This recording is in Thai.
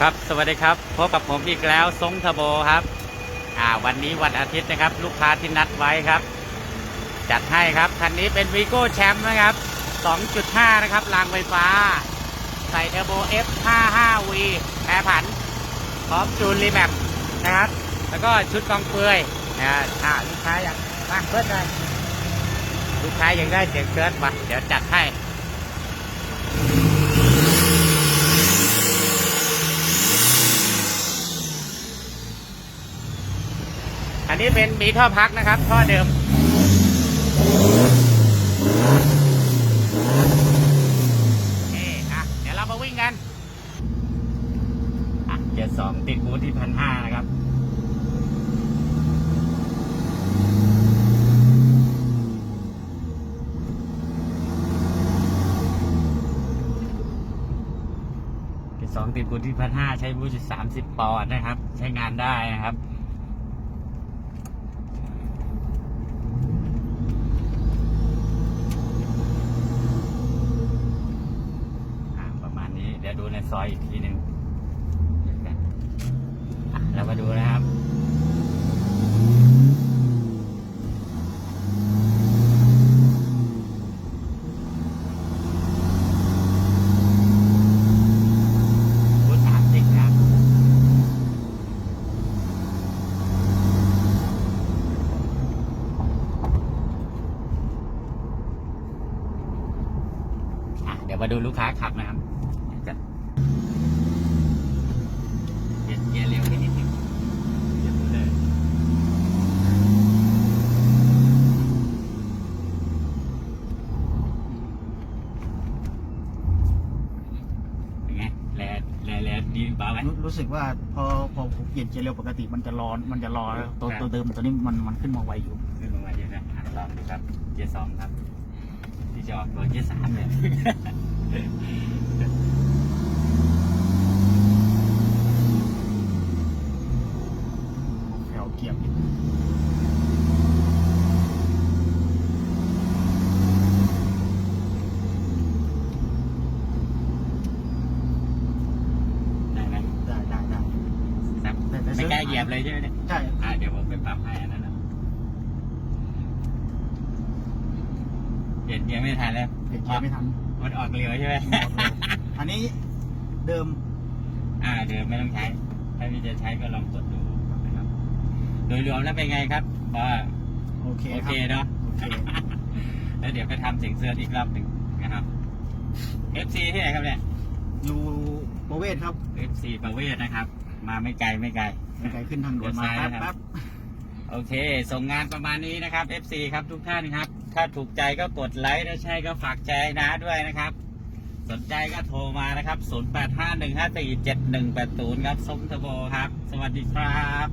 ครับ สวัสดีครับ พบกับผมอีกแล้วทรงทโบครับ อ่า วันนี้วันอาทิตย์นะครับ ลูกค้าที่นัดไว้ครับ จัดให้ครับ คันนี้เป็นวีโก้แชมป์นะครับ 2.5 นะครับ รางไฟฟ้า ใส่เทอร์โบ F55V แปรผัน พร้อมจูนรีแมปนะครับ แล้วก็ชุดกองเปลือยนะฮะอ่าลูกค้าอยากมาเพิ่มเลยลูกค้าอยากได้เสียงเชิร์ตมาเดี๋ยวจัดให้ อันนี้เป็นมีท่อพักนะครับ ท่อเดิม นี่อะ เดี๋ยวเรามาวิ่งกันอะเจ็ดสองติดบูธที่พันห้านะครับเจ็ดสองติดบูธที่พันห้าใช้บูธสามสิบปอนด์นะครับ ใช้งานได้นะครับ อ่าประมาณนี้ เดี๋ยวดูใน ซอยอีกทีหนึ่งเรามาดูนะครับบูธสามสิบครับอะเดี๋ยวมาดูลูกค้าขับนะครับจะเปลี่ยนเกียร์เร็วให้นิดนึงเดี๋ยวดูเลยเป็นไงแลแลแลดีเปล่าไหม รู้รู้สึกว่าพอพอผมเปลี่ยนเกียร์เร็วปกติมันจะรอมันจะรอตัวครับ ตัวเดิมตัวนี้มันมันขึ้นมาไวอยู่ ขึ้นมาเยอะนะอะลองดูครับ เกียร์สองครับ ที่จะออกตัวเกียร์สามเลยแถวเกียร์ผิด ได้ไหม ได้ได้ได้ ครับ แต่แต่ ไม่กล้าเหยียบเลยใช่ไหมเนี่ยใช่อ่าเดี๋ยวผมไปปรับให้อันนั้นนะเปลี่ยนเกียร์ไม่ทันแล้วเปลี่ยนเกียร์ไม่ทันมันออกเร็วใช่ไหมอันนี้เดิม อ่าเดี๋ยวไม่ต้องใช้ ถ้าพี่จะใช้ก็ลองกดดูนะครับ โดยรวมแล้วเป็นไงครับว่าโอเคโอคเครับเนาะโอเคแล้วเดี๋ยวไปทำเสียงเสื้ออีกรอบหนึ่งนะครับ FC ที่ไหนครับเนี่ยอยู่ประเวศครับ FC ประเวศนะครับ มาไม่ไกลไม่ไกล ไม่ไกลขึ้นทางด่วนมาเดี๋ยวซ้ายแป๊บนะครับแป๊บโอเค ส่งงานประมาณนี้นะครับ FC ครับทุกท่านครับ ถ้าถูกใจก็กดไลค์ถ้าใช่ก็ฝากแชร์ให้นะด้วยนะครับ สนใจก็โทรมานะครับ 0851547180 ครับส้มเทอร์โบครับ สวัสดีครับ